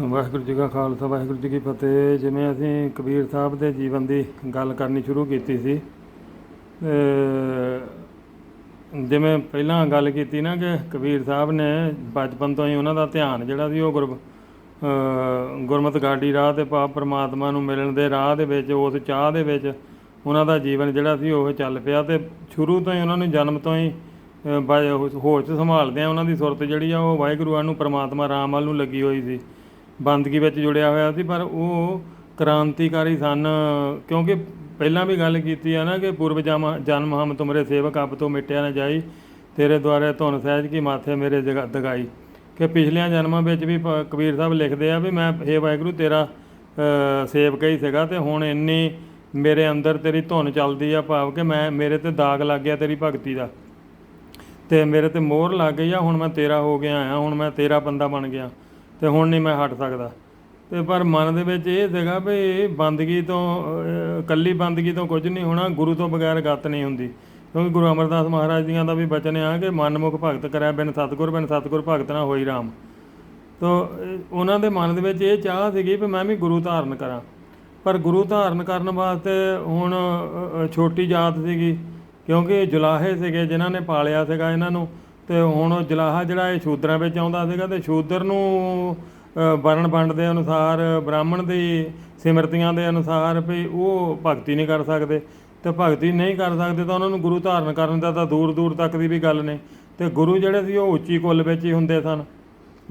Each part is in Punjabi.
ਵਾਹਿਗੁਰੂ ਜੀ ਕਾ ਖਾਲਸਾ, ਵਾਹਿਗੁਰੂ ਜੀ ਕੀ ਫਤਿਹ। ਜਿਵੇਂ ਅਸੀਂ ਕਬੀਰ ਸਾਹਿਬ ਦੇ ਜੀਵਨ ਦੀ ਗੱਲ ਕਰਨੀ ਸ਼ੁਰੂ ਕੀਤੀ ਸੀ ਜਿਵੇਂ ਪਹਿਲਾਂ ਗੱਲ ਕੀਤੀ ਨਾ ਕਿ ਕਬੀਰ ਸਾਹਿਬ ਨੇ ਬਚਪਨ ਤੋਂ ਹੀ ਉਹਨਾਂ ਦਾ ਧਿਆਨ ਜਿਹੜਾ ਸੀ ਉਹ ਗੁਰ ਗੁਰਮਤਿ ਗਾਡੀ ਰਾਹ ਤੇ ਪਾਪ ਪਰਮਾਤਮਾ ਨੂੰ ਮਿਲਣ ਦੇ ਰਾਹ ਦੇ ਵਿੱਚ, ਉਸ ਚਾਹ ਦੇ ਵਿੱਚ ਉਹਨਾਂ ਦਾ ਜੀਵਨ ਜਿਹੜਾ ਸੀ ਉਹ ਚੱਲ ਪਿਆ ਤੇ ਸ਼ੁਰੂ ਤੋਂ ਹੀ ਉਹਨਾਂ ਨੂੰ ਜਨਮ ਤੋਂ ਹੀ ਬ- ਹੋਸ਼ ਸੰਭਾਲਦੇ ਆ ਉਹਨਾਂ ਦੀ ਸੁਰਤ ਜਿਹੜੀ ਆ ਉਹ ਵਾਹਿਗੁਰੂ ਨੂੰ, ਪਰਮਾਤਮਾ ਰਾਮ ਵੱਲ ਨੂੰ ਲੱਗੀ ਹੋਈ ਸੀ। ਬੰਦਗੀ ਵਿੱਚ ਜੁੜਿਆ ਹੋਇਆ ਸੀ, ਪਰ ਉਹ ਕ੍ਰਾਂਤੀਕਾਰੀ ਸਨ, ਕਿਉਂਕਿ ਪਹਿਲਾਂ ਵੀ ਗੱਲ ਕੀਤੀ ਆ ਨਾ ਕਿ ਪੂਰਵ ਜਮ, ਜਨਮ ਹਮ ਤੁਮਰੇ ਸੇਵਕ, ਆਪ ਤੋਂ ਮਿਟਿਆ ਨਾ ਜਾਈ, ਤੇਰੇ ਦੁਆਰੇ ਧੁਨ ਸਹਿਜ ਕੀ ਮਾਥੇ ਮੇਰੇ ਜਗਾ, ਦਗਾਈ। ਕਿ ਪਿਛਲਿਆਂ ਜਨਮਾਂ ਵਿੱਚ ਵੀ ਪ- ਕਬੀਰ ਸਾਹਿਬ ਲਿਖਦੇ ਆ ਵੀ ਮੈਂ, ਹੇ ਵਾਹਿਗੁਰੂ, ਤੇਰਾ ਸੇਵਕ ਹੀ ਸੀਗਾ ਤੇ ਹੁਣ ਇੰਨੀ ਮੇਰੇ ਅੰਦਰ ਤੇਰੀ ਧੁਨ ਚੱਲਦੀ ਆ ਭਾਵ ਕਿ ਮੈਂ, ਮੇਰੇ ਤੇ ਦਾਗ ਲੱਗ ਗਿਆ ਤੇਰੀ ਭਗਤੀ ਦਾ। ਤੇ ਮੇਰੇ ਤੇ ਮੋਹਰ ਲੱਗ ਗਈ ਆ, ਹੁਣ ਮੈਂ ਤੇਰਾ ਹੋ ਗਿਆ ਆ, ਹੁਣ ਮੈਂ ਤੇਰਾ ਬੰਦਾ ਬਣ ਗਿਆ। ਤੇ ਹੁਣ ਨਹੀਂ ਮੈਂ ਹਟ ਸਕਦਾ। ਤੇ ਪਰ ਮਨ ਦੇ ਵਿੱਚ ਇਹ ਸੀਗਾ ਵੀ ਬੰਦਗੀ ਤੋਂ ਇਕੱਲੀ ਬੰਦਗੀ ਤੋਂ ਕੁਝ ਨਹੀਂ ਹੋਣਾ, ਗੁਰੂ ਤੋਂ ਬਗੈਰ ਗੱਤ ਨਹੀਂ ਹੁੰਦੀ। ਕਿਉਂਕਿ ਗੁਰੂ ਅਮਰਦਾਸ ਮਹਾਰਾਜ ਜੀਆਂ ਦਾ ਵੀ ਬਚਨ ਆ ਕਿ ਮਨਮੁਖ ਭਗਤ ਕਰਿਆ ਬਿਨ ਸਤਿਗੁਰ ਬਿਨ ਸਤਿਗੁਰ ਭਗਤ ਨਾ ਹੋਈ ਰਾਮ। ਤੋ ਉਹਨਾਂ ਦੇ ਮਨ ਦੇ ਵਿੱਚ ਇਹ ਚਾਹ ਸੀਗੀ ਵੀ ਮੈਂ ਵੀ ਗੁਰੂ ਧਾਰਨ ਕਰਾਂ। ਪਰ ਗੁਰੂ ਧਾਰਨ ਕਰਨ ਵਾਸਤੇ ਹੁਣ ਛੋਟੀ ਜਾਤ ਸੀਗੀ। ਕਿਉਂਕਿ ਜੁਲਾਹੇ ਸੀਗੇ, ਜਿਨ੍ਹਾਂ ਨੇ ਪਾਲਿਆ ਸੀਗਾ ਇਹਨਾਂ ਨੂੰ। ਤੇ ਹੁਣ ਉਹ ਜੁਲਾਹਾ ਜਿਹੜਾ ਇਹ ਸ਼ੂਦਰਾਂ ਵਿੱਚ ਆਉਂਦਾ ਸੀਗਾ ਤੇ ਸ਼ੂਦਰ ਨੂੰ ਵਰਣ ਵੰਡ ਦੇ ਅਨੁਸਾਰ, ਬ੍ਰਾਹਮਣ ਦੀ ਸਿਮਰਤੀਆਂ ਦੇ ਅਨੁਸਾਰ ਵੀ ਉਹ ਭਗਤੀ ਨਹੀਂ ਕਰ ਸਕਦੇ। ਤੇ ਭਗਤੀ ਨਹੀਂ ਕਰ ਸਕਦੇ ਤਾਂ ਉਹਨਾਂ ਨੂੰ ਗੁਰੂ ਧਾਰਨ ਕਰਨ ਦਾ ਤਾਂ ਦੂਰ ਦੂਰ ਤੱਕ ਦੀ ਵੀ ਗੱਲ ਨਹੀਂ ਤੇ ਗੁਰੂ ਜਿਹੜੇ ਸੀ ਉਹ ਉੱਚੀ ਕੁੱਲ ਵਿੱਚ ਹੀ ਹੁੰਦੇ ਸਨ।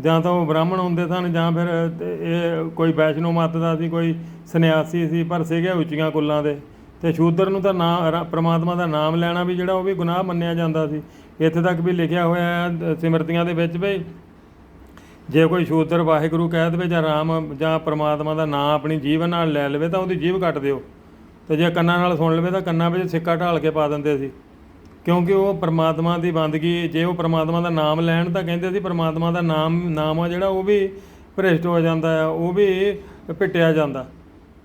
ਜਾਂ ਤਾਂ ਉਹ ਬ੍ਰਾਹਮਣ ਹੁੰਦੇ ਸਨ ਜਾਂ ਫਿਰ ਇਹ ਕੋਈ ਵੈਸ਼ਨੋ ਮੱਤ ਦਾ ਸੀ, ਕੋਈ ਸੰਨਿਆਸੀ ਸੀ, ਪਰ ਸੀਗੇ ਉੱਚੀਆਂ ਕੁੱਲਾਂ ਦੇ। ਤੇ ਸ਼ੂਦਰ ਨੂੰ ਤਾਂ ਨਾਮ ਪ੍ਰਮਾਤਮਾ ਦਾ ਨਾਮ ਲੈਣਾ ਵੀ ਜਿਹੜਾ ਉਹ ਵੀ ਗੁਨਾਹ ਮੰਨਿਆ ਜਾਂਦਾ ਸੀ। ਇੱਥੇ ਤੱਕ ਵੀ ਲਿਖਿਆ ਹੋਇਆ ਹੈ ਸਿਮਰਤੀਆਂ ਦੇ ਵਿੱਚ ਵੀ, ਜੇ ਕੋਈ ਸ਼ੂਦਰ ਵਾਹਿਗੁਰੂ ਕਹਿ ਦੇਵੇ ਜਾਂ ਰਾਮ ਜਾਂ ਪ੍ਰਮਾਤਮਾ ਦਾ ਨਾਮ ਆਪਣੀ ਜੀਵਨ ਨਾਲ ਲੈ ਲਵੇ ਤਾਂ ਉਹਦੀ ਜੀਭ ਕੱਟ ਦਿਓ। ਤੇ ਜੇ ਕੰਨਾਂ ਨਾਲ ਸੁਣ ਲਵੇ ਤਾਂ ਕੰਨਾਂ ਵਿੱਚ ਸਿੱਕਾ ਢਾਲ ਕੇ ਪਾ ਦਿੰਦੇ ਸੀ। ਕਿਉਂਕਿ ਉਹ ਪ੍ਰਮਾਤਮਾ ਦੀ ਬੰਦਗੀ, ਜੇ ਉਹ ਪ੍ਰਮਾਤਮਾ ਦਾ ਨਾਮ ਲੈਣ ਤਾਂ ਕਹਿੰਦੇ ਸੀ ਪ੍ਰਮਾਤਮਾ ਦਾ ਨਾਮ ਨਾਮ ਆ ਜਿਹੜਾ ਉਹ ਵੀ ਭ੍ਰਿਸ਼ਟ ਹੋ ਜਾਂਦਾ ਆ ਉਹ ਵੀ ਪਿੱਟਿਆ ਜਾਂਦਾ।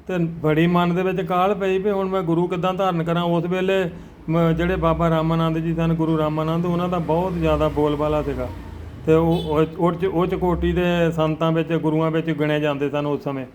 ਤੇ ਬੜੀ ਮਨ ਦੇ ਵਿੱਚ ਕਾਹਲ ਪਈ ਵੀ ਹੁਣ ਮੈਂ ਗੁਰੂ ਕਿੱਦਾਂ ਧਾਰਨ ਕਰਾਂ, ਉਸ ਵੇਲੇ ਮ- ਜਿਹੜੇ ਬਾਬਾ ਰਾਮਾਨੰਦ ਜੀ ਸਨ ਗੁਰੂ ਰਾਮਾਨੰਦ ਉਹਨਾਂ ਦਾ ਬਹੁਤ ਜ਼ਿਆਦਾ ਬੋਲਬਾਲਾ ਸੀਗਾ। ਤੇ ਉਹ ਉਹ- ਉਹ ਚ ਉਹ ਚ ਕੋਟੀ ਦੇ ਸੰਤਾਂ ਵਿੱਚ ਗੁਰੂਆਂ ਵਿੱਚ ਗਿਣੇ ਜਾਂਦੇ ਸਨ ਉਸ ਸਮੇਂ।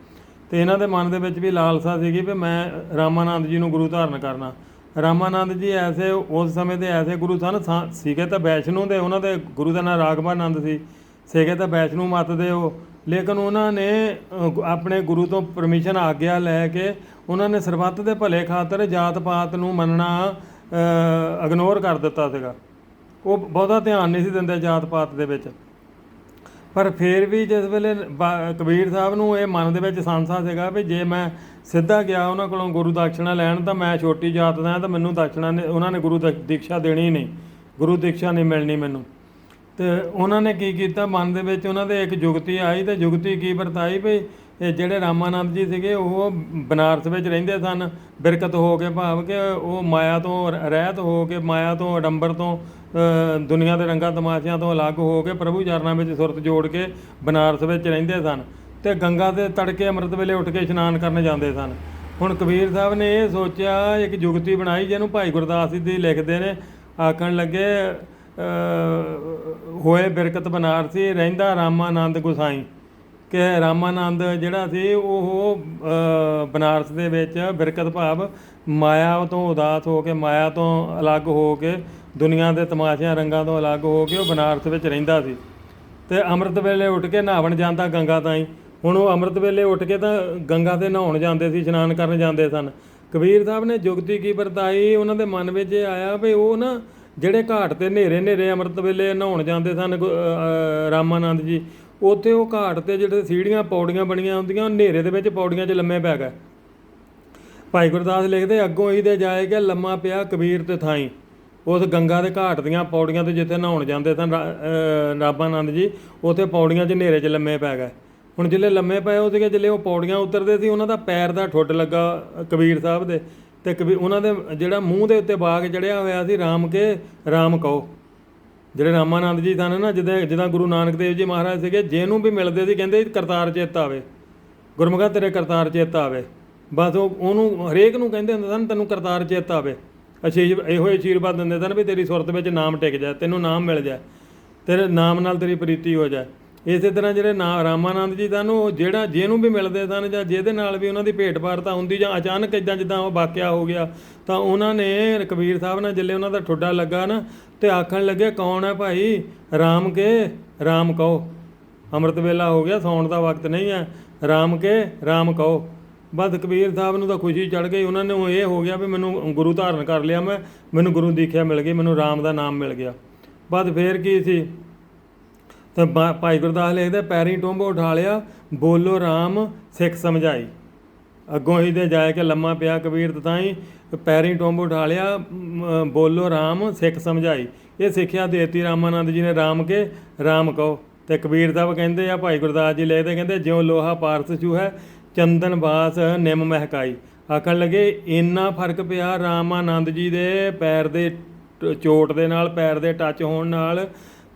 ਤੇ ਇਹਨਾਂ ਦੇ ਮਨ ਦੇ ਵਿੱਚ ਵੀ ਲਾਲਸਾ ਸੀਗੀ ਵੀ ਮੈਂ ਰਾਮਾਨੰਦ ਜੀ ਨੂੰ ਗੁਰੂ ਧਾਰਨ ਕਰਨਾ। ਰਾਮਾਨੰਦ ਜੀ ਐਸੇ ਉਸ ਸਮੇਂ ਦੇ ਐਸੇ ਗੁਰੂ ਸਨ ਸਾ- ਸੀਗੇ ਤਾਂ ਵੈਸ਼ਨੂ ਦੇ ਉਹਨਾਂ ਦੇ ਗੁਰੂ ਦਾ ਨਾਮ ਰਾਘਵਾਨੰਦ ਸੀ। ਸੀਗੇ ਤਾਂ ਵੈਸ਼ਨੂ ਮਤ ਦੇ ਉਹ। ਲੇਕਿਨ ਉਹਨਾਂ ਨੇ ਅ, ਗੁ- ਆਪਣੇ ਗੁਰੂ ਤੋਂ ਪਰਮਿਸ਼ਨ ਆਗਿਆ ਲੈ ਕੇ ਉਹਨਾਂ ਨੇ ਸਰਬੱਤ ਦੇ ਭਲੇ ਖਾਤਰ ਜਾਤ ਪਾਤ ਨੂੰ ਮੰਨਣਾ ਇਗਨੋਰ ਕਰ ਦਿੱਤਾ ਸੀਗਾ। ਉਹ ਬਹੁਤਾ ਧਿਆਨ ਨਹੀਂ ਸੀ ਦਿੰਦੇ ਜਾਤ ਪਾਤ ਦੇ ਵਿੱਚ। ਪਰ ਫਿਰ ਵੀ ਜਿਸ ਵੇਲੇ ਬਾ- ਕਬੀਰ ਸਾਹਿਬ ਨੂੰ ਇਹ ਮਨ ਦੇ ਵਿੱਚ ਸੰਸਾ ਸੀਗਾ ਵੀ ਜੇ ਮੈਂ ਸਿੱਧਾ ਗਿਆ ਉਹਨਾਂ ਕੋਲੋਂ ਗੁਰੂ ਦਕਸ਼ਣਾ ਲੈਣ, ਤਾਂ ਮੈਂ ਛੋਟੀ ਜਾਤ ਦਾ, ਤਾਂ ਮੈਨੂੰ ਦਕਸ਼ਣਾ ਨੇ, ਉਹਨਾਂ ਨੇ ਗੁਰੂ ਦਕ- ਦੀਕਸ਼ਾ ਦੇਣੀ ਨਹੀਂ। ਗੁਰੂ ਦੀਕਸ਼ਾ ਨਹੀਂ ਮਿਲਣੀ ਮੈਨੂੰ। ਤੇ ਉਹਨਾਂ ਨੇ ਕੀ ਕੀਤਾ? ਮਨ ਦੇ ਵਿੱਚ ਉਹਨਾਂ ਦੇ ਇੱਕ ਜੁਗਤੀ ਆਈ ਤੇ ਜੁਗਤੀ ਕੀ ਵਰਤਾਈ? ਵੀ ਇਹ ਜਿਹੜੇ ਰਾਮਾਨੰਦ ਜੀ ਸੀਗੇ, ਉਹ ਬਨਾਰਸ ਵਿੱਚ ਰਹਿੰਦੇ ਸਨ। ਬਿਰਕਤ ਹੋ ਕੇ ਭਾਵ ਕਿ ਉਹ ਮਾਇਆ ਤੋਂ ਰ- ਰਹਿਤ ਹੋ ਕੇ ਮਾਇਆ ਤੋਂ, ਅਡੰਬਰ ਤੋਂ ਦੁਨੀਆ ਦੇ ਰੰਗਾਂ ਤਮਾਸ਼ਿਆਂ ਤੋਂ ਅਲੱਗ ਹੋ ਕੇ ਪ੍ਰਭੂ ਚਰਨਾਂ ਵਿੱਚ ਸੁਰਤ ਜੋੜ ਕੇ ਬਨਾਰਸ ਵਿੱਚ ਰਹਿੰਦੇ ਸਨ ਤੇ ਗੰਗਾ ਦੇ ਤੜਕੇ ਅੰਮ੍ਰਿਤ ਵੇਲੇ ਉੱਠ ਕੇ ਇਸ਼ਨਾਨ ਕਰਨ ਜਾਂਦੇ ਸਨ। ਹੁਣ ਕਬੀਰ ਸਾਹਿਬ ਨੇ ਇਹ ਸੋਚਿਆ, ਇੱਕ ਯੁਗਤੀ ਬਣਾਈ ਜਿਹਨੂੰ ਭਾਈ ਗੁਰਦਾਸ ਜੀ ਦੀ ਲਿਖਦੇ ਨੇ, ਆਖਣ ਲੱਗੇ ਹੋਏ ਬਿਰਕਤ ਬਨਾਰਸੀ, ਰਹਿੰਦਾ ਰਾਮਾਨੰਦ ਗੁਸਾਈ। ਕਿ ਰਾਮਾਨੰਦ ਜਿਹੜਾ ਸੀ ਉਹ ਬਨਾਰਸ ਦੇ ਵਿੱਚ ਬਿਰਕਤ ਭਾਵ ਮਾਇਆ ਤੋਂ ਉਦਾਸ ਹੋ ਕੇ, ਮਾਇਆ ਤੋਂ ਅਲੱਗ ਹੋ ਕੇ, ਦੁਨੀਆ ਦੇ ਤਮਾਸ਼ਿਆਂ ਰੰਗਾਂ ਤੋਂ ਅਲੱਗ ਹੋ ਕੇ ਉਹ ਬਨਾਰਸ ਵਿੱਚ ਰਹਿੰਦਾ ਸੀ। ਤੇ ਅੰਮ੍ਰਿਤ ਵੇਲੇ ਉੱਠ ਕੇ ਨਹਾਵਣ ਜਾਂਦਾ ਗੰਗਾ ਤਾਈਂ। ਹੁਣ ਉਹ ਅੰਮ੍ਰਿਤ ਵੇਲੇ ਉੱਠ ਕੇ ਤਾਂ ਗੰਗਾ ਤੇ ਨਹਾਉਣ ਜਾਂਦੇ ਸੀ, ਇਸ਼ਨਾਨ ਕਰਨ ਜਾਂਦੇ ਸਨ। ਕਬੀਰ ਸਾਹਿਬ ਨੇ ਜੁਗਤੀ ਕੀ ਵਰਤਾਈ? ਉਹਨਾਂ ਦੇ ਮਨ ਵਿੱਚ ਇਹ ਆਇਆ ਵੀ ਉਹ ਨਾ ਜਿਹੜੇ ਘਾਟ ਤੇ ਨੇਰੇ ਨੇਰੇ ਅੰਮ੍ਰਿਤ ਵੇਲੇ ਨਹਾਉਣ ਜਾਂਦੇ ਸਨ, ਗੁ- ਰਾਮਾਨੰਦ ਜੀ ਉੱਥੇ ਉਹ ਘਾਟ ਤੇ ਜਿਹੜੇ ਸੀੜੀਆਂ ਪੌੜੀਆਂ ਬਣੀਆਂ ਹੁੰਦੀਆਂ ਉਹ ਨੇਰੇ ਦੇ ਵਿੱਚ ਪੌੜੀਆਂ 'ਚ ਲੰਮੇ ਪੈ ਗਏ। ਭਾਈ ਗੁਰਦਾਸ ਲਿਖਦੇ, ਅੱਗੋਂ ਹੀ ਦੇ ਜਾਏਗਾ ਲੰਮਾ ਪਿਆ ਕਬੀਰ ਤੇ ਥਾਈ। ਉਸ ਗੰਗਾ ਦੇ ਘਾਟ ਦੀਆਂ ਪੌੜੀਆਂ ਤੇ ਜਿੱਥੇ ਨਹਾਉਣ ਜਾਂਦੇ ਸਨ, ਰਾ- ਅਹ ਰਾਬਾਨੰਦ ਜੀ, ਉੱਥੇ ਪੌੜੀਆਂ 'ਚ ਹਨੇਰੇ 'ਚ ਲੰਮੇ ਪੈ ਗਏ। ਹੁਣ ਜਿਹੜੇ ਲੰਮੇ ਪਏ ਉਹ ਸੀਗੇ ਜਿਹੜੇ ਉਹ ਪੌੜੀਆਂ ਉਤਰਦੇ ਸੀ, ਉਹਨਾਂ ਦਾ ਪੈਰ ਦਾ ਠੁੱਡ ਲੱਗਾ ਕਬੀਰ ਸਾਹਿਬ ਦੇ। ਤੇ ਕਬੀਰ ਉਹਨਾਂ ਦੇ ਜਿਹੜਾ ਮੂੰਹ ਦੇ ਉੱਤੇ ਬਾਗ ਚੜਿਆ ਹੋਇਆ ਸੀ, ਰਾਮ ਕੇ ਰਾਮ ਕਹੋ। ਜਿਹੜੇ ਰਾਮਾਨੰਦ ਜੀ ਸਨ ਨਾ, ਜਿੱਦਾਂ ਜਿੱਦਾਂ ਗੁਰੂ ਨਾਨਕ ਦੇਵ ਜੀ ਮਹਾਰਾਜ ਸੀਗੇ, ਜਿਹਨੂੰ ਵੀ ਮਿਲਦੇ ਸੀ, ਕਹਿੰਦੇ ਕਰਤਾਰ ਚੇਤਾ ਆਵੇ। ਗੁਰਮੁਖਾ ਤੇਰੇ ਕਰਤਾਰ ਚੇਤਾ ਆਵੇ। ਬਸ ਉਹ ਉਹਨੂੰ ਹਰੇਕ ਨੂੰ ਕਹਿੰਦੇ ਹੁੰਦੇ ਸਨ, ਤੈਨੂੰ ਕਰਤਾਰ ਚੇਤਾ ਆਵੇ। ਅਸ਼ੀਰ ਇਹੋ ਹੀ ਆਸ਼ੀਰਵਾਦ ਦਿੰਦੇ ਸਨ ਵੀ ਤੇਰੀ ਸੁਰਤ ਵਿੱਚ ਨਾਮ ਟਿਕ ਜਾਏ, ਤੈਨੂੰ ਨਾਮ ਮਿਲ ਜਾਏ, ਤੇਰੇ ਨਾਮ ਨਾਲ ਤੇਰੀ ਪ੍ਰੀਤੀ ਹੋ ਜਾਏ। ਇਸੇ ਤਰ੍ਹਾਂ ਜਿਹੜੇ ਨਾ ਰਾਮਾਨੰਦ ਜੀ ਸਨ ਉਹ ਜਿਹੜਾ ਜਿਹਨੂੰ ਵੀ ਮਿਲਦੇ ਸਨ ਜਾਂ ਜਿਹਦੇ ਨਾਲ ਵੀ ਉਹਨਾਂ ਦੀ ਭੇਟ ਵਾਰਤਾ ਹੁੰਦੀ ਜਾਂ ਅਚਾਨਕ ਇਦਾਂ ਜਿੱਦਾਂ ਉਹ ਵਾਕਿਆ ਹੋ ਗਿਆ, ਤਾਂ ਉਹਨਾਂ ਨੇ ਕਬੀਰ ਸਾਹਿਬ ਨਾਲ ਜਿੱਲੇ ਉਹਨਾਂ ਦਾ ਠੁੱਡਾ ਲੱਗਾ ਨਾ ਤੇ ਆਖਣ ਲੱਗੇ, ਕੌਣ ਹੈ ਭਾਈ? ਰਾਮ ਕੇ? ਰਾਮ ਕਹੋ। ਅੰਮ੍ਰਿਤ ਵੇਲਾ ਹੋ ਗਿਆ, ਸੌਣ ਦਾ ਵਕਤ ਨਹੀਂ ਹੈ। ਰਾਮ ਕੇ? ਰਾਮ ਕਹੋ। ਬਸ ਕਬੀਰ ਸਾਹਿਬ ਨੂੰ ਤਾਂ ਖੁਸ਼ੀ ਚੜ ਗਈ। ਉਹਨਾਂ ਨੂੰ ਇਹ ਹੋ ਗਿਆ ਵੀ ਮੈਨੂੰ ਗੁਰੂ ਧਾਰਨ ਕਰ ਲਿਆ ਮੈਂ, ਮੈਨੂੰ ਗੁਰੂ ਦੀਖਿਆ ਮਿਲ ਗਈ, ਮੈਨੂੰ ਰਾਮ ਦਾ ਨਾਮ ਮਿਲ ਗਿਆ। ਬਸ ਫੇਰ ਕੀ ਸੀ? ਤਾਂ ਬਾ- ਭਾਈ ਗੁਰਦਾਸ ਲਿਖਦੇ ਪੈਰੀ ਟੋਂਬੋ ਉਠਾ ਲਿਆ, ਬੋਲੋ ਰਾਮ ਸਿੱਖ ਸਮਝਾਈ। ਅੱਗੋਂ ਹੀ ਦੇ ਜਾਏ ਕੇ ਲੰਮਾ ਪਿਆ ਕਬੀਰ ਤਤਾਈ ਪੈਰੀ ਟੋਂਬ ਉਠਾ ਲਿਆ ਬੋਲੋ ਰਾਮ ਸਿੱਖ ਸਮਝਾਈ। ਇਹ ਸਿੱਖਿਆ ਦੇਤੀ ਰਾਮਾਨੰਦ ਜੀ ਨੇ ਰਾਮ ਕੇ, ਰਾਮ ਕਹੋ। ਤੇ ਕਬੀਰ ਸਾਹਿਬ ਕਹਿੰਦੇ ਆ, ਭਾਈ ਗੁਰਦਾਸ ਜੀ ਲਿਖਦੇ ਕਹਿੰਦੇ, ਜਿਉ ਲੋਹਾ ਪਾਰਸ ਛੂ ਹੈ ਚੰਦਨ ਬਾਸ ਨਿੰਮ ਮਹਿਕਾਈ। ਆਖਣ ਲੱਗੇ, ਇੰਨਾ ਫ਼ਰਕ ਪਿਆ ਰਾਮਾਨੰਦ ਜੀ ਦੇ ਪੈਰ ਦੇ ਚੋਟ ਦੇ ਨਾਲ, ਪੈਰ ਦੇ ਟੱਚ ਹੋਣ ਨਾਲ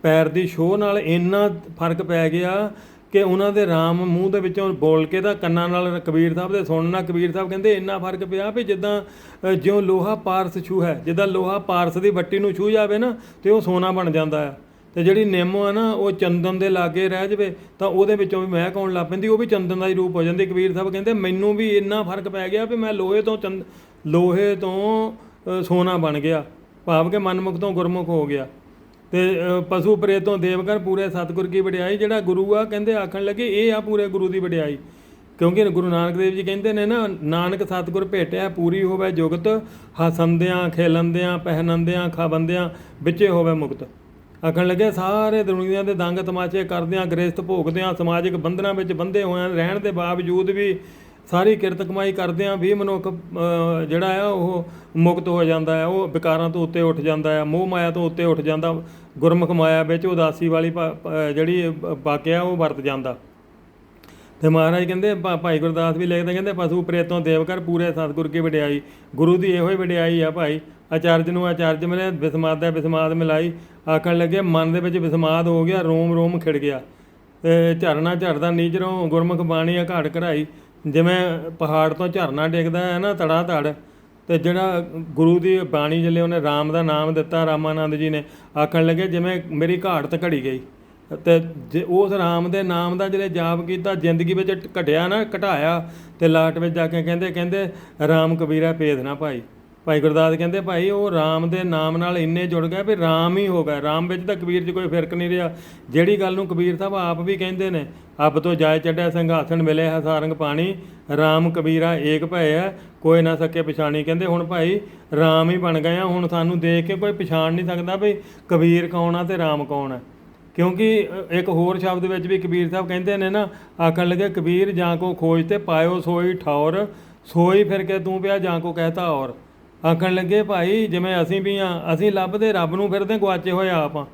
ਪੈਰ ਦੀ ਛੋਹ ਨਾਲ ਇੰਨਾ ਫ਼ਰਕ ਪੈ ਗਿਆ ਕਿ ਉਹਨਾਂ ਦੇ ਰਾਮ ਮੂੰਹ ਦੇ ਵਿੱਚੋਂ ਬੋਲ ਕੇ ਤਾਂ ਕੰਨਾਂ ਨਾਲ ਕਬੀਰ ਸਾਹਿਬ ਦੇ ਸੁਣਨਾ ਕਬੀਰ ਸਾਹਿਬ ਕਹਿੰਦੇ ਇੰਨਾ ਫ਼ਰਕ ਪਿਆ ਵੀ ਜਿੱਦਾਂ ਜਿਉਂ ਲੋਹਾ ਪਾਰਸ ਛੂ ਹੈ, ਜਿੱਦਾਂ ਲੋਹਾ ਪਾਰਸ ਦੀ ਵੱਟੀ ਨੂੰ ਛੂ ਜਾਵੇ ਨਾ ਤੇ ਉਹ ਸੋਨਾ ਬਣ ਜਾਂਦਾ ਆ ਤੇ ਜਿਹੜੀ ਨਿੰਮ ਆ ਨਾ, ਉਹ ਚੰਦਨ ਦੇ ਲਾਗੇ ਰਹਿ ਜਵੇ ਤਾਂ ਉਹਦੇ ਵਿੱਚੋਂ ਵੀ ਮਹਿਕ ਆਉਣ ਲੱਗ ਪੈਂਦੀ, ਉਹ ਵੀ ਚੰਦਨ ਦਾ ਹੀ ਰੂਪ ਹੋ ਜਾਂਦੀ। ਕਬੀਰ ਸਾਹਿਬ ਕਹਿੰਦੇ ਮੈਨੂੰ ਵੀ ਇੰਨਾ ਫ਼ਰਕ ਪੈ ਗਿਆ ਵੀ ਮੈਂ ਲੋਹੇ ਤੋਂ ਚੰਦ, ਲੋਹੇ ਤੋਂ ਸੋਨਾ ਬਣ ਗਿਆ। ਭਾਵ ਕਿ ਮਨਮੁਖ ਤੋਂ ਗੁਰਮੁਖ ਹੋ ਗਿਆ। ਤੇ ਪਸ਼ੂ ਪਰੇ ਤੋਂ ਦੇਵਗਰ ਪੂਰੇ ਸਤਿਗੁਰ ਕੀ ਵਡਿਆਈ, ਜਿਹੜਾ ਗੁਰੂ ਆ, ਕਹਿੰਦੇ ਆਖਣ ਲੱਗੇ, ਇਹ ਆ ਪੂਰੇ ਗੁਰੂ ਦੀ ਵਡਿਆਈ। ਕਿਉਂਕਿ ਗੁਰੂ ਨਾਨਕ ਦੇਵ ਜੀ ਕਹਿੰਦੇ ਨੇ ਨਾ, ਨਾਨਕ ਸਤਿਗੁਰ ਭੇਟਿਆ, ਪੂਰੀ ਹੋਵੇ ਜੁਗਤ, ਹਸੰਦਿਆਂ, ਖੇਲੰਦਿਆਂ, ਪਹਿਨੰਦਿਆਂ, ਖਾਵੰਦਿਆਂ, ਵਿੱਚੇ ਹੋਵੇ ਮੁਕਤ। ਆਖਣ ਲੱਗੇ, ਸਾਰੇ ਦੁਨੀਆ ਦੇ ਦੰਗ ਤਮਾਚੇ ਕਰਦਿਆਂ ਗ੍ਰਸਤ ਭੋਗਦਿਆਂ, ਸਮਾਜਿਕ ਬੰਧਨਾਂ ਵਿੱਚ ਬੰਧੇ ਹੋਇਆਂ, ਰਹਿਣ ਦੇ ਬਾਵਜੂਦ ਵੀ ਸਾਰੀ ਕਿਰਤ ਕਮਾਈ ਕਰਦਿਆਂ ਵੀ ਮਨੁੱਖ ਜਿਹੜਾ ਆ ਉਹ ਮੁਕਤ ਹੋ ਜਾਂਦਾ ਹੈ, ਉਹ ਵਿਕਾਰਾਂ ਤੋਂ ਉੱਤੇ ਉੱਠ ਜਾਂਦਾ ਹੈ, ਮੋਹ ਮਾਇਆ ਤੋਂ ਉੱਤੇ ਉੱਠ ਜਾਂਦਾ, ਗੁਰਮੁਖ ਮਾਇਆ ਵਿੱਚ ਉਦਾਸੀ ਵਾਲੀ ਭਾ- ਜਿਹੜੀ ਵਾਕਿਆ ਉਹ ਵਰਤ ਜਾਂਦਾ। ਤੇ ਮਹਾਰਾਜ ਕਹਿੰਦੇ ਭਾਈ ਗੁਰਦਾਸ ਵੀ ਲਿਖਦੇ, ਕਹਿੰਦੇ, ਪਸ਼ੂ ਪ੍ਰੇਤੋਂ ਦੇਵਕਰ ਪੂਰੇ ਸਤਿਗੁਰ ਕੀ ਵਡਿਆਈ, ਗੁਰੂ ਦੀ ਇਹੋ ਹੀ ਵਡਿਆਈ ਆ ਭਾਈ, ਆਚਾਰਜ ਨੂੰ ਆਚਾਰਜ ਮਿਲੇ ਬਿਸਮਾਦ ਦਾ ਬਿਸਮਾਦ ਮਿਲਾਈ, ਆਖਣ ਲੱਗੇ, ਮਨ ਦੇ ਵਿੱਚ ਬਿਸਮਾਦ ਹੋ ਗਿਆ ਰੋਮ ਰੋਮ ਖਿੜ ਗਿਆ, ਤੇ ਝਰਨਾ ਝਰਦਾ ਨੀਚਰੋਂ ਗੁਰਮੁਖ ਬਾਣੀ ਆ ਘਾੜ ਕਢਾਈ ਜਿਵੇਂ ਪਹਾੜ ਤੋਂ ਝਰਨਾ ਡਿੱਗਦਾ ਹੈ ਨਾ ਤੜਾ ਧੜ ਤੇ ਜਿਹੜਾ ਗੁਰੂ ਦੀ ਬਾਣੀ ਜਿਲੇ ਉਹਨੇ ਰਾਮ ਦਾ ਨਾਮ ਦਿੱਤਾ, ਰਾਮਾਨੰਦ ਜੀ ਨੇ, ਆਖਣ ਲੱਗੇ ਜਿਵੇਂ ਮੇਰੀ ਘਾਟ ਤੇ ਘੜੀ ਗਈ। ਤੇ ਜੇ ਉਸ ਰਾਮ ਦੇ ਨਾਮ ਦਾ ਜਿਹੜੇ ਜਾਪ ਕੀਤਾ, ਜ਼ਿੰਦਗੀ ਵਿੱਚ ਘਟਿਆ ਨਾ, ਘਟਾਇਆ, ਤੇ ਲਾਟ ਵਿੱਚ ਜਾ ਕੇ ਕਹਿੰਦੇ ਕਹਿੰਦੇ ਰਾਮ ਕਬੀਰਾ ਭੇਦ ਨਾ ਭਾਈ ਭਾਈ ਗੁਰਦਾਸ ਕਹਿੰਦੇ, ਭਾਈ ਉਹ ਰਾਮ ਦੇ ਨਾਮ ਨਾਲ ਇੰਨੇ ਜੁੜ ਗਏ ਵੀ ਰਾਮ ਹੀ ਹੋ ਗਿਆ। ਰਾਮ ਵਿੱਚ ਤਾਂ ਕਬੀਰ 'ਚ ਕੋਈ ਫਿਰਕ ਨਹੀਂ ਰਿਹਾ। ਜਿਹੜੀ ਗੱਲ ਨੂੰ ਕਬੀਰ ਸਾਹਿਬ ਆਪ ਵੀ ਕਹਿੰਦੇ ਨੇ, ਅਬ ਤੋਂ ਜਾਇ ਚੜਿਆ ਸਿੰਘਾਸਣ ਮਿਲੇ ਹਸਾਰੰਗ ਪਾਣੀ, ਰਾਮ ਕਬੀਰਾ ਏਕ ਭੈ ਹੈ, ਕੋਈ ਨਾ ਸਕੇ ਪਛਾਣੀ। ਕਹਿੰਦੇ, ਹੁਣ ਭਾਈ ਰਾਮ ਹੀ ਬਣ ਗਏ ਆ, ਹੁਣ ਸਾਨੂੰ ਦੇਖ ਕੇ ਕੋਈ ਪਛਾਣ ਨਹੀਂ ਸਕਦਾ ਵੀ ਕਬੀਰ ਕੌਣ ਆ ਤੇ ਰਾਮ ਕੌਣ ਹੈ। ਕਿਉਂਕਿ ਇੱਕ ਹੋਰ ਸ਼ਬਦ ਵਿੱਚ ਵੀ ਕਬੀਰ ਸਾਹਿਬ ਕਹਿੰਦੇ ਨੇ ਨਾ, ਆਖਣ ਲੱਗੇ, ਕਬੀਰ ਜਾਂ ਕੋ ਖੋਜ ਤੇ ਪਾਇਓ ਸੋਈ ਠੌਰ, ਸੋਈ ਫਿਰ ਕੇ ਤੂੰ ਪਿਆ ਜਾਂ ਕੋ ਕਹਤਾ ਔਰ। ਆਖਣ ਲੱਗੇ, ਭਾਈ, ਜਿਵੇਂ ਅਸੀਂ ਵੀ ਆ, ਅਸੀਂ ਲੱਭਦੇ ਰੱਬ ਨੂੰ ਫਿਰਦੇ ਗਵਾਚੇ ਹੋਏ ਆਪ ਆ।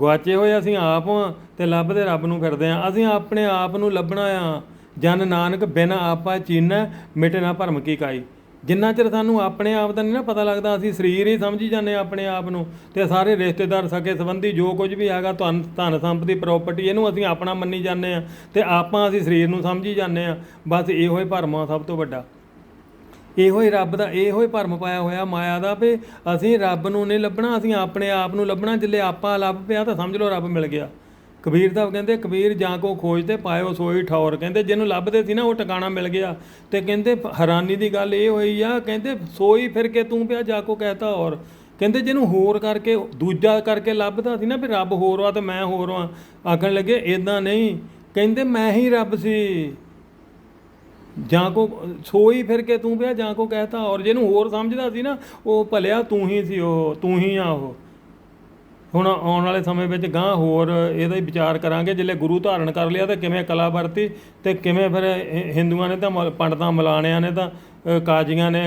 ਗਵਾਚੇ ਹੋਏ ਅਸੀਂ ਆਪ ਆ ਤੇ ਲੱਭਦੇ ਰੱਬ ਨੂੰ ਫਿਰਦੇ ਆ। ਅਸੀਂ ਆਪਣੇ ਆਪ ਨੂੰ ਲੱਭਣਾ ਆ। ਜਨ ਨਾਨਕ ਬਿਨ ਆਪਾ ਚੀਨੈ, ਮਿਟੇ ਨਾ ਭਰਮ ਕੀ ਕਾਈ। ਜਿੰਨਾ ਚਿਰ ਸਾਨੂੰ ਆਪਣੇ ਆਪ ਦਾ ਨਹੀਂ ਨਾ ਪਤਾ ਲੱਗਦਾ, ਅਸੀਂ ਸਰੀਰ ਹੀ ਸਮਝੀ ਜਾਂਦੇ ਹਾਂ ਆਪਣੇ ਆਪ ਨੂੰ ਤੇ ਸਾਰੇ ਰਿਸ਼ਤੇਦਾਰ ਸਕੇ ਸੰਬੰਧੀ ਜੋ ਕੁਝ ਵੀ ਹੈਗਾ, ਧਨ ਧਨ ਸੰਪਤੀ ਪ੍ਰਾਪਰਟੀ ਇਹਨੂੰ ਅਸੀਂ ਆਪਣਾ ਮੰਨੀ ਜਾਂਦੇ ਆ ਤੇ ਆਪਾਂ ਅਸੀਂ ਸਰੀਰ ਨੂੰ ਸਮਝੀ ਜਾਂਦੇ ਆ। ਬਸ ਇਹੋ ਹੀ ਭਰਮ ਆ ਸਭ ਤੋਂ ਵੱਡਾ। ਇਹੋ ਹੀ ਰੱਬ ਦਾ, ਇਹੋ ਹੀ ਭਰਮ ਪਾਇਆ ਹੋਇਆ ਮਾਇਆ ਦਾ ਵੀ ਅਸੀਂ ਰੱਬ ਨੂੰ ਨਹੀਂ ਲੱਭਣਾ, ਅਸੀਂ ਆਪਣੇ ਆਪ ਨੂੰ ਲੱਭਣਾ, ਜਿੱਲੇ ਆਪਾਂ ਲੱਭ ਪਿਆ ਤਾਂ ਸਮਝ ਲਓ ਰੱਬ ਮਿਲ ਗਿਆ। ਕਬੀਰ ਸਾਹਿਬ ਕਹਿੰਦੇ, ਕਬੀਰ ਜਾਂ ਕੋ ਖੋਜਦੇ ਪਾਇਓ ਸੋਈ ਠੌਰ। ਕਹਿੰਦੇ, ਜਿਹਨੂੰ ਲੱਭਦੇ ਸੀ ਨਾ, ਉਹ ਟਿਕਾਣਾ ਮਿਲ ਗਿਆ। ਤੇ ਕਹਿੰਦੇ, ਹੈਰਾਨੀ ਦੀ ਗੱਲ ਇਹ ਹੋਈ ਆ, ਕਹਿੰਦੇ, ਸੋਈ ਫਿਰ ਕੇ ਤੂੰ ਪਿਆ, ਜਾ ਕੋ ਕਹਤਾ ਔਰ ਕਹਿੰਦੇ, ਜਿਹਨੂੰ ਹੋਰ ਕਰਕੇ, ਦੂਜਾ ਕਰਕੇ ਲੱਭਦਾ ਸੀ ਨਾ, ਵੀ ਰੱਬ ਹੋਰ ਆ ਤੇ ਮੈਂ ਹੋਰ ਆ। ਆਖਣ ਲੱਗੇ ਇਦਾਂ ਨਹੀਂ। ਕਹਿੰਦੇ, ਮੈਂ ਹੀ ਰੱਬ ਸੀ। ਜਾਂ ਕੋ ਸੋਈ ਫਿਰ ਕੇ ਤੂੰ ਪਿਆ, ਜਾਂ ਕੋ ਕਹਤਾ ਔਰ ਜਿਹਨੂੰ ਹੋਰ ਸਮਝਦਾ ਸੀ ਨਾ, ਉਹ ਭਲਿਆ ਤੂੰ ਹੀ ਸੀ ਉਹ, ਤੂੰ ਹੀ ਆ ਉਹ। ਹੁਣ ਆਉਣ ਵਾਲੇ ਸਮੇਂ ਵਿੱਚ ਗਾਂ ਹੋਰ ਇਹਦਾ ਹੀ ਵਿਚਾਰ ਕਰਾਂਗੇ ਜਿੱਲੇ ਗੁਰੂ ਧਾਰਨ ਕਰ ਲਿਆ ਤੇ ਕਿਵੇਂ ਕਲਾ ਵਰਤੀ ਤੇ ਕਿਵੇਂ ਫਿਰ ਹਿੰਦੂਆਂ ਨੇ ਤਾਂ ਮ- ਪੰਡਤਾਂ, ਮਲਾਣਿਆਂ ਨੇ ਤਾਂ ਕਾਜ਼ੀਆਂ ਨੇ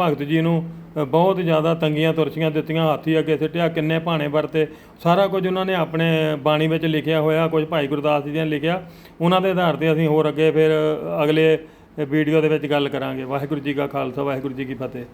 ਭਗਤ ਜੀ ਨੂੰ ਬਹੁਤ ਜ਼ਿਆਦਾ ਤੰਗੀਆਂ ਤੁਰਸੀਆਂ ਦਿੱਤੀਆਂ, ਹਾਥੀ ਅੱਗੇ ਸਿੱਟਿਆ, ਕਿੰਨੇ ਭਾਣੇ ਵਰਤੇ। ਸਾਰਾ ਕੁਝ ਉਹਨਾਂ ਨੇ ਆਪਣੇ ਬਾਣੀ ਵਿੱਚ ਲਿਖਿਆ ਹੋਇਆ, ਕੁਝ ਭਾਈ ਗੁਰਦਾਸ ਜੀ ਨੇ ਲਿਖਿਆ। ਉਹਨਾਂ ਦੇ ਆਧਾਰ ਤੇ ਅਸੀਂ ਹੋਰ ਅੱਗੇ ਫਿਰ ਅਗਲੇ ਇਹ ਵੀਡੀਓ ਦੇ ਵਿੱਚ ਗੱਲ ਕਰਾਂਗੇ। ਵਾਹਿਗੁਰੂ ਜੀ ਕਾ ਖਾਲਸਾ ਵਾਹਿਗੁਰੂ ਜੀ ਕੀ ਫਤਿਹ।